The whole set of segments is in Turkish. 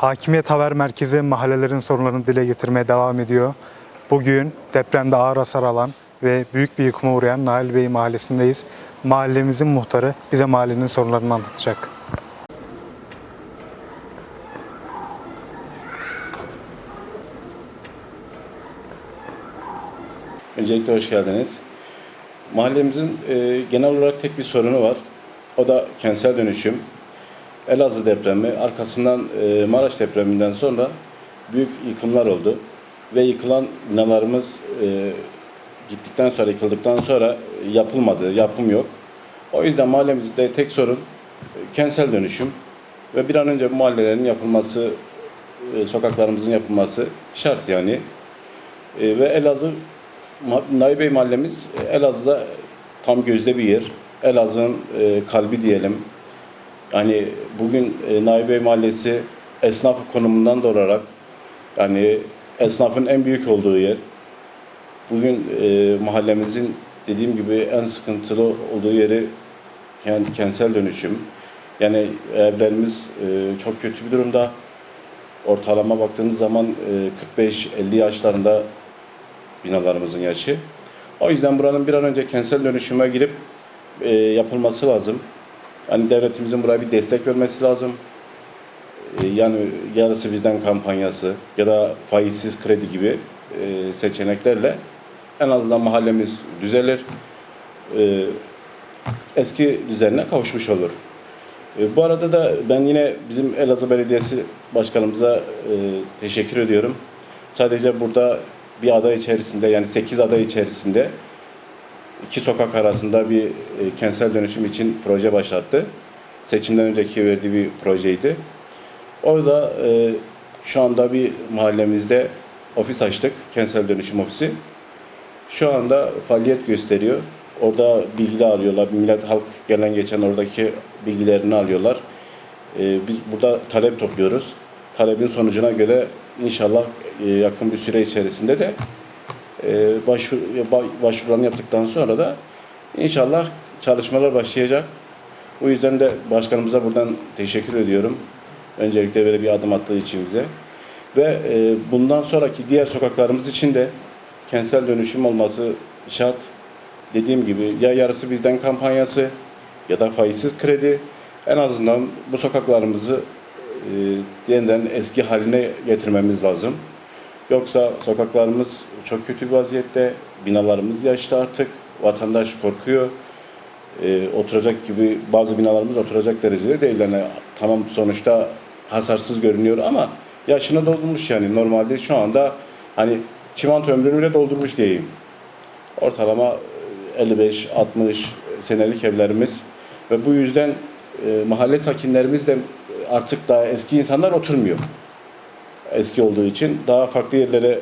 Hakimiyet Haber Merkezi mahallelerin sorunlarını dile getirmeye devam ediyor. Bugün depremde ağır hasar alan ve büyük bir yıkıma uğrayan Nail Bey mahallesindeyiz. Mahallemizin muhtarı bize mahallenin sorunlarını anlatacak. Öncelikle hoş geldiniz. Mahallemizin e, genel olarak tek bir sorunu var. O da kentsel dönüşüm. Elazığ depremi, arkasından e, Maraş depreminden sonra büyük yıkımlar oldu. Ve yıkılan binalarımız e, gittikten sonra, yıkıldıktan sonra yapılmadı, yapım yok. O yüzden mahallemizde tek sorun e, kentsel dönüşüm ve bir an önce bu mahallelerin yapılması, sokaklarımızın yapılması şart yani. Ve Elazığ Ma- Nail Bey mahallemiz Elazığ'da tam gözde bir yer. Elazığ'ın kalbi diyelim. Yani bugün e, Nail Bey mahallesi esnaf konumundan da olarak yani esnafın en büyük olduğu yer. Bugün e, mahallemizin dediğim gibi en sıkıntılı olduğu yeri yani kentsel dönüşüm. Yani evlerimiz e, çok kötü bir durumda. Ortalama baktığınız zaman e, 45-50 yaşlarında binalarımızın yaşı. O yüzden buranın bir an önce kentsel dönüşüme girip e, yapılması lazım. Yani devletimizin buraya bir destek vermesi lazım. E, yani yarısı bizden kampanyası ya da faizsiz kredi gibi e, seçeneklerle en azından mahallemiz düzelir. E, eski düzenine kavuşmuş olur. E, bu arada da ben yine bizim Elazığ Belediyesi Başkanımıza e, teşekkür ediyorum. Sadece burada bir aday içerisinde yani 8 aday içerisinde iki sokak arasında bir e, kentsel dönüşüm için proje başlattı. Seçimden önceki verdiği bir projeydi. Orada e, şu anda bir mahallemizde ofis açtık. Kentsel dönüşüm ofisi. Şu anda faaliyet gösteriyor. Orada bilgi alıyorlar. Millet halk gelen geçen oradaki bilgilerini alıyorlar. E, biz burada talep topluyoruz. Talebin sonucuna göre inşallah e, yakın bir süre içerisinde de e, başvur, ba- başvurularını yaptıktan sonra da inşallah çalışmalar başlayacak. O yüzden de başkanımıza buradan teşekkür ediyorum. Öncelikle böyle bir adım attığı için bize. Ve e, bundan sonraki diğer sokaklarımız için de kentsel dönüşüm olması şart. Dediğim gibi ya yarısı bizden kampanyası ya da faizsiz kredi. En azından bu sokaklarımızı e, yeniden eski haline getirmemiz lazım. Yoksa sokaklarımız çok kötü bir vaziyette, binalarımız yaşlı artık, vatandaş korkuyor. E, oturacak gibi bazı binalarımız oturacak derecede değil. Yani tamam sonuçta hasarsız görünüyor ama yaşını doldurmuş yani. Normalde şu anda hani çimento ömrünü bile doldurmuş diyeyim. Ortalama e, 55-60 senelik evlerimiz ve bu yüzden e, mahalle sakinlerimiz de artık daha eski insanlar oturmuyor. Eski olduğu için daha farklı yerlere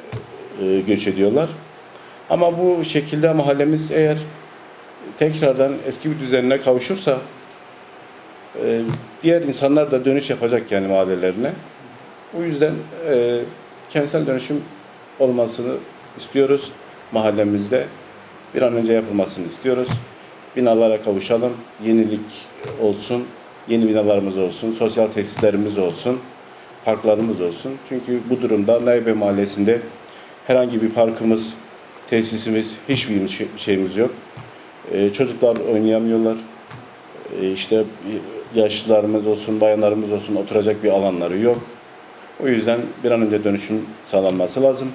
e, göç ediyorlar. Ama bu şekilde mahallemiz eğer tekrardan eski bir düzenine kavuşursa e, diğer insanlar da dönüş yapacak yani mahallelerine. Bu yüzden e, kentsel dönüşüm olmasını istiyoruz mahallemizde. Bir an önce yapılmasını istiyoruz. Binalara kavuşalım, yenilik olsun, yeni binalarımız olsun, sosyal tesislerimiz olsun, parklarımız olsun. Çünkü bu durumda Naibe Mahallesi'nde herhangi bir parkımız, tesisimiz, hiçbir şey- şeyimiz yok. Ee, çocuklar oynayamıyorlar. Ee, işte yaşlılarımız olsun, bayanlarımız olsun oturacak bir alanları yok. O yüzden bir an önce dönüşüm sağlanması lazım.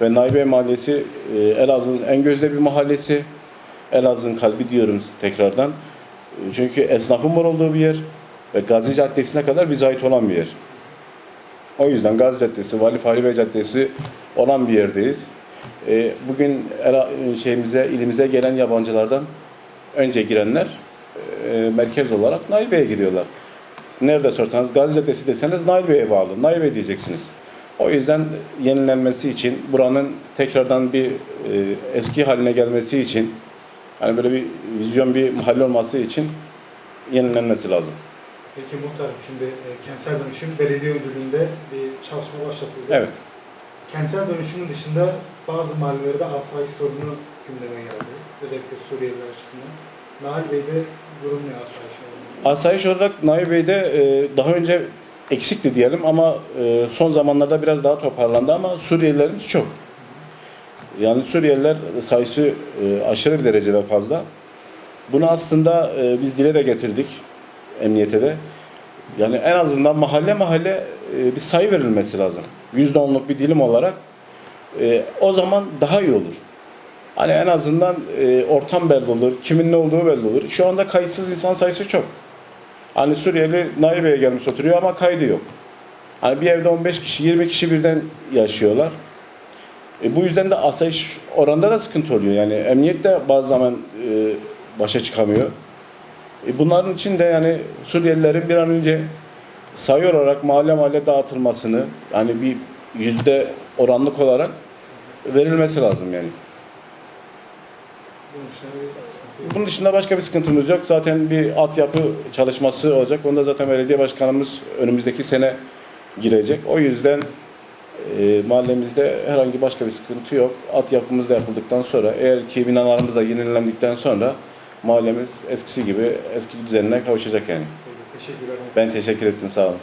Ve Naibe Mahallesi e, Elazığ'ın en gözde bir mahallesi. Elazığ'ın kalbi diyorum tekrardan. Çünkü esnafın var olduğu bir yer ve Gazi Caddesi'ne kadar bize ait olan bir yer. O yüzden Gazi Caddesi, Vali Fahri Bey Caddesi olan bir yerdeyiz. E, bugün Ela- şeyimize, ilimize gelen yabancılardan önce girenler e, merkez olarak Nail Bey'e giriyorlar. Nerede sorsanız Gazi Caddesi deseniz Nail Bey'e bağlı. Nail Bey diyeceksiniz. O yüzden yenilenmesi için, buranın tekrardan bir e, eski haline gelmesi için, hani böyle bir vizyon bir mahalle olması için yenilenmesi lazım. Peki muhtarım şimdi e, kentsel dönüşüm belediye öncülüğünde bir çalışma başlatıldı. Evet. Kentsel dönüşümün dışında bazı mahallelerde asayiş sorunu gündeme geldi. Özellikle Suriyeliler açısından. Nail Bey'de durum ne asayiş sorunu? Asayiş olarak Nail Bey'de e, daha önce eksikti diyelim ama e, son zamanlarda biraz daha toparlandı ama Suriyelilerimiz çok. Yani Suriyeliler sayısı e, aşırı bir derecede fazla. Bunu aslında e, biz dile de getirdik emniyete de. Yani en azından mahalle mahalle e, bir sayı verilmesi lazım. %10'luk bir dilim olarak. E, o zaman daha iyi olur. Hani en azından e, ortam belli olur, kimin ne olduğu belli olur. Şu anda kayıtsız insan sayısı çok. Hani Suriyeli Naibe'ye gelmiş oturuyor ama kaydı yok. Hani bir evde 15 kişi, 20 kişi birden yaşıyorlar. E, bu yüzden de asayiş oranda da sıkıntı oluyor. Yani emniyet de bazı zaman e, başa çıkamıyor. E, bunların için de yani Suriyelilerin bir an önce sayı olarak mahalle mahalle dağıtılmasını yani bir yüzde oranlık olarak verilmesi lazım yani. Bunun dışında başka bir sıkıntımız yok. Zaten bir altyapı çalışması olacak. Onda zaten belediye başkanımız önümüzdeki sene girecek. O yüzden e, mahallemizde herhangi başka bir sıkıntı yok. Altyapımız da yapıldıktan sonra, eğer ki binalarımız da yenilendikten sonra mahallemiz eskisi gibi eski düzenine kavuşacak yani. Teşekkürler. Ben teşekkür ettim. Sağ olun.